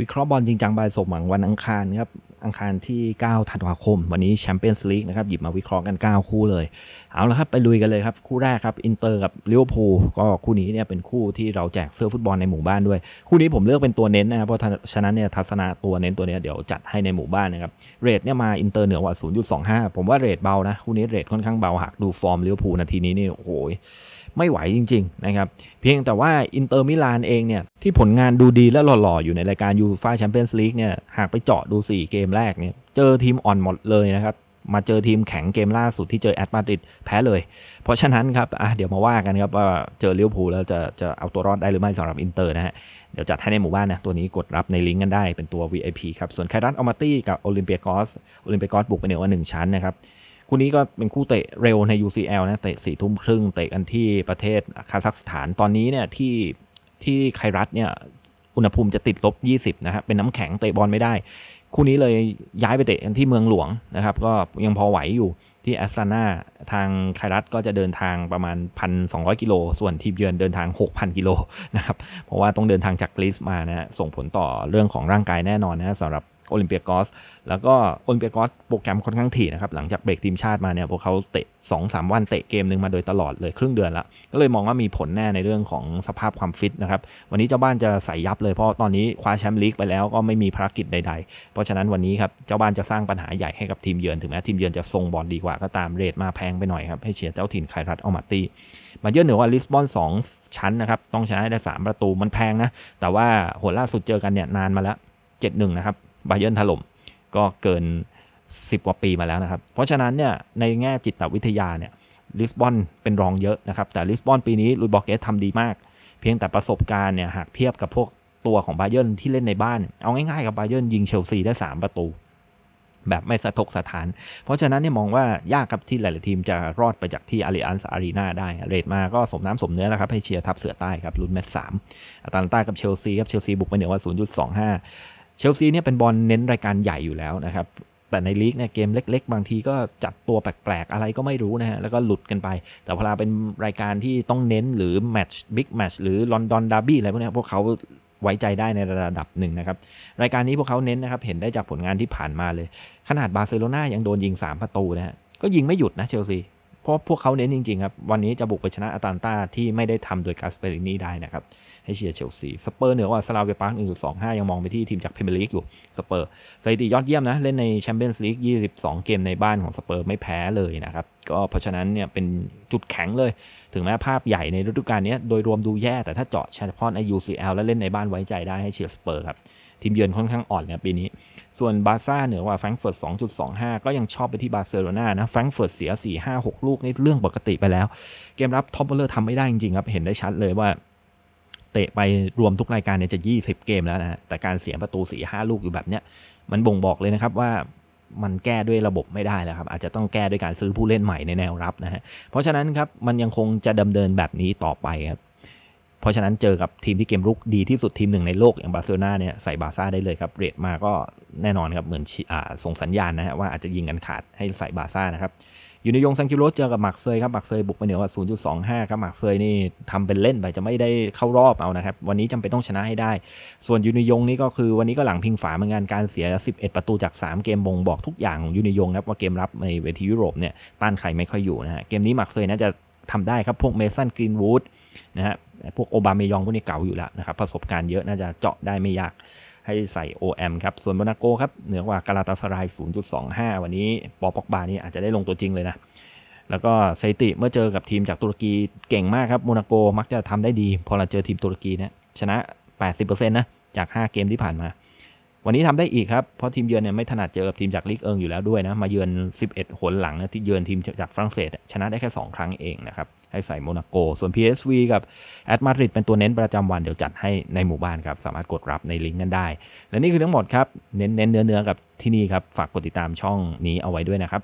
วิเคราะห์บอลจริงจังบายสมหวังวันอังคารครับอังคารที่ 9 ธันวาคม วันนี้แชมเปี้ยนส์ลีกนะครับ หยิบมาวิเคราะห์กัน 9 คู่เลย เอาละครับ ไปลุยกันเลยครับ คู่แรกครับ อินเตอร์กับลิเวอร์พูลก็คู่นี้เนี่ยเป็นคู่ที่เราแจกเสื้อฟุตบอลในหมู่บ้านด้วย คู่นี้ผมเลือกเป็นตัวเน้นนะครับเพราะฉะนั้นเนี่ยทัศนะตัวเน้นตัวนี้เดี๋ยวจัดให้ในหมู่บ้านนะครับเรทเนี่ยมาอินเตอร์เหนือกว่า 0.25 ผมว่าเรทเบานะคู่นี้เรทค่อนข้างเบาหากดูฟอร์มลิเวอร์พูลนาทีนี้นี่โอ้โหไม่ไหวจริงๆนะครับเพียงแต่ว่าอินเตอร์มิลานเองเนี่ยที่ผลงานดูดีและหล่อๆอยู่ในรายการยูฟ่าแชมเปี้ยนส์ลีกเนี่ยหากไปเจาะดู 4 เกมแรกเนี่ยเจอทีมอ่อนหมดเลยนะครับ มาเจอทีมแข็งเกมล่าสุดที่เจอแอตมาดริดแพ้เลย เพราะฉะนั้นครับอะเดี๋ยวมาว่ากันครับว่าเจอเลิเวอร์พูแล้วจะจะเอาตัวรอดได้หรือไม่สำหรับอินเตอร์นะฮะเดี๋ยวจัดให้ในหมู่บ้านนะตัวนี้กดรับในลิงก์กันได้เป็นตัว VIP ครับส่วนไครัสอัลมาตี้กับโอลิมเปียกอสโอลิมเปียกอสบุกไปเหนือว่าหนึ่งชั้นนะครับคู่นี้ก็เป็นคู่เตะเร็วใน UCL นะเตะสี่ทุ่มครึ่งเตะกันที่ประเทศคาซัคสถานตอนนี้เนี่ยที่ที่ไครัสเนี่ยอุณหภูมิจะติดลบ 20 นะครับเป็นน้ำแข็งเตะบอลไม่ได้ คู่นี้เลยย้ายไปเตะกันที่เมืองหลวงนะครับ ก็ยังพอไหวอยู่ที่แอสตานาทางไครัตก็จะเดินทางประมาณ 1,200 กิโล ส่วนทีมเยือนเดินทาง 6,000 กิโลนะครับ เพราะว่าต้องเดินทางจากกรีซมานะส่งผลต่อเรื่องของร่างกายแน่นอนนะสำหรับ โอลิมเปียกอส แล้วก็โอลิมเปียกอสโปรแกรมค่อนข้างถี่นะครับ หลังจากเบรกทีมชาติมาเนี่ยพวกเขาเตะ2อสวันเตะเกมหนึ่งมาโดยตลอดเลยครึ่งเดือนละก็เลยมองว่ามีผลแน่ในเรื่องของสภาพความฟิตนะครับ วันนี้เจ้าบ้านจะใส่ยับเลยเพราะตอนนี้คว้าแชมป์ลีกไปแล้วก็ไม่มีภารกิจใด ๆ เพราะฉะนั้นวันนี้ครับเจ้าบ้านจะสร้างปัญหาใหญ่ให้กับทีมเยือนถึงแม้ทีมเยือนจะทรงบอลดีกว่าก็ตามเรทมาแพงไปหน่อยครับให้เชียร์เจ้าถิ่นไครัตอัลมาตีมาเยือนเหนือว่าลิสบอน 2 ชั้นนะครับต้องชนะได้ 3 ประตูมันแพงนะแต่ว่าหัวล่าสุดเจอกันเนี่ยนานมาแล้ว 7-1 นะครับ บเยิร์นถล่มก็เกิน 10 กว่าปีมาแล้วนะครับ เพราะฉะนั้นเนี่ยในแง่จิตวิทยาเนี่ยลิสบอนเป็นรองเยอะนะครับ แต่ลิสบอนปีนี้ลุยบอกเกสทำดีมาก เพียงแต่ประสบการณ์เนี่ยหากเทียบกับพวกตัวของบาเยิร์นที่เล่นในบ้าน เอาง่ายๆกับบาเยิร์นยิงเชลซีได้ 3 ประตู แบบไม่สะทกสะท้าน เพราะฉะนั้นเนี่ยมองว่ายากครับที่หลายๆทีมจะรอดไปจากที่อาริอันส์อารีนาได้เรทมาก็สมน้ำสมเนื้อแล้วครับให้เชียร์ทับเสือใต้ครับลุ้นแมตช์สามอาตันต้ากับเชลซีครับเชลซีบุกไปเหนือว่า 0.25 เชลซีเนี่ยเป็นบอลเน้นรายการใหญ่อยู่แล้วนะครับแต่ในลีกเนี่ยเกมเล็ก ๆ บางทีก็จัดตัวแปลก ๆ อะไรก็ไม่รู้นะฮะ แล้วก็หลุดกันไป แต่พอเป็นรายการที่ต้องเน้นหรือแมตช์บิ๊กแมตช์หรือลอนดอนดาร์บี้อะไรพวกนี้พวกเขาไว้ใจได้ในระดับหนึ่งนะครับ รายการนี้พวกเขาเน้นนะครับ เห็นได้จากผลงานที่ผ่านมาเลย ขนาดบาร์เซโลนายังโดนยิง 3 ประตูนะฮะ ก็ยิงไม่หยุดนะเชลซี เพราะพวกเขาเน้นจริงๆครับ วันนี้จะบุกไปชนะอาตันตาที่ไม่ได้ทำโดยกาสเปรินีได้นะครับ ให้เชียร์เชลซี สเปอร์เหนือว่าสลาเวปาร์ค1.25 ยังมองไปที่ทีมจากพรีเมียร์ลีกอยู่ สเปอร์สถิติยอดเยี่ยมนะ เล่นในแชมเปี้ยนส์ลีก 22 เกมในบ้านของสเปอร์ไม่แพ้เลยนะครับ ก็เพราะฉะนั้นเนี่ยเป็นจุดแข็งเลย ถึงแม้ภาพใหญ่ในฤดูกาลนี้โดยรวมดูแย่ แต่ถ้าเจาะเฉพาะใน UCL แล้วเล่นในบ้านไว้ใจได้ให้เชียร์สเปอร์ครับ ทีมเยือนค่อนข้างอ่อนเนี่ยปีนี้ ส่วนบาซ่าเหนือว่าแฟรงก์เฟิร์ต 2.25 ก็ยังชอบไปที่บาร์เซโลนานะแฟรงก์เฟิร์ตเสีย 4 5 6 ลูกนี่เรื่องปกติไปแล้ว เกมรับท็อปเบอร์ทำไม่ได้จริงๆครับ เห็นได้ชัดเลยว่าเตะไปรวมทุกรายการเนี่ยจะ 20 เกมแล้วนะแต่การเสียประตู4ีห้าลูกอยู่แบบเนี้ยมันบ่งบอกเลยนะครับว่ามันแก้ด้วยระบบไม่ได้แล้วครับ อาจจะต้องแก้ด้วยการซื้อผู้เล่นใหม่ในแนวรับนะฮะเพราะฉะนั้นครับมันยังคงจะดำเนินแบบนี้ต่อไปครับ เพราะฉะนั้นเจอกับทีมที่เกมรุกดีที่สุดทีมหนึ่งในโลกอย่างบาร์เซโลนาเนี่ยใส่บาซ่าได้เลยครับ เรทมาก็แน่นอนครับ เหมือนส่งสัญญาณนะฮะว่าอาจจะยิงกันขาดให้ใส่บาซ่านะครับอยู่ในยงซังคิโรเจอกับหมักเซยครับหมักเซยบุกไปเหนือว่า 0.25 ครับหมักเซยนี่ทำเป็นเล่นไปจะไม่ได้เข้ารอบเอานะครับ วันนี้จำเป็นต้องชนะให้ได้ ส่วนยูนิยงนี่ก็คือวันนี้ก็หลังพิงฝาเหมือนกันการเสีย 11 ประตูจาก 3 เกมบ่งบอกทุกอย่างของยูนิยงครับว่าเกมรับในเวทียุโรปเนี่ยต้านใครไม่ค่อยอยู่นะฮะเกมนี้หมักเซยน่าจะ ทำได้ครับ พวกเมสันกรีนวูดนะฮะพวกโอบาเมยองพวกนี้เก่าอยู่แล้วนะครับ ประสบการณ์เยอะน่าจะเจาะได้ไม่ยากให้ใส่ OM ครับ ส่วนโมนาโกครับ เหนือกว่ากาลาตาสราย 0.25 วันนี้ปอปอกบานี่อาจจะได้ลงตัวจริงเลยนะ แล้วก็ไซติเมื่อเจอกับทีมจากตุรกีเก่งมากครับโมนาโกมักจะทำได้ดี พอเราเจอทีมตุรกีเนี่ยชนะ 80%นะ จาก 5 เกมที่ผ่านมา วันนี้ทำได้อีกครับ เพราะทีมเยือนเนี่ยไม่ถนัดเจอกับทีมจากลีกเอิงอยู่แล้วด้วยนะ มาเยือน 11 หนหลังนะที่เยือนทีมจากฝรั่งเศสชนะได้แค่ 2 ครั้งเองนะครับ ให้ใส่โมนาโก ส่วน PSV กับแอตมาดริดเป็นตัวเน้นประจำวันเดี๋ยวจัดให้ในหมู่บ้านครับ สามารถกดรับในลิงก์กันได้ และนี่คือทั้งหมดครับ เน้นเน้นเนื้อเนื้อกับที่นี่ครับ ฝากกดติดตามช่องนี้เอาไว้ด้วยนะครับ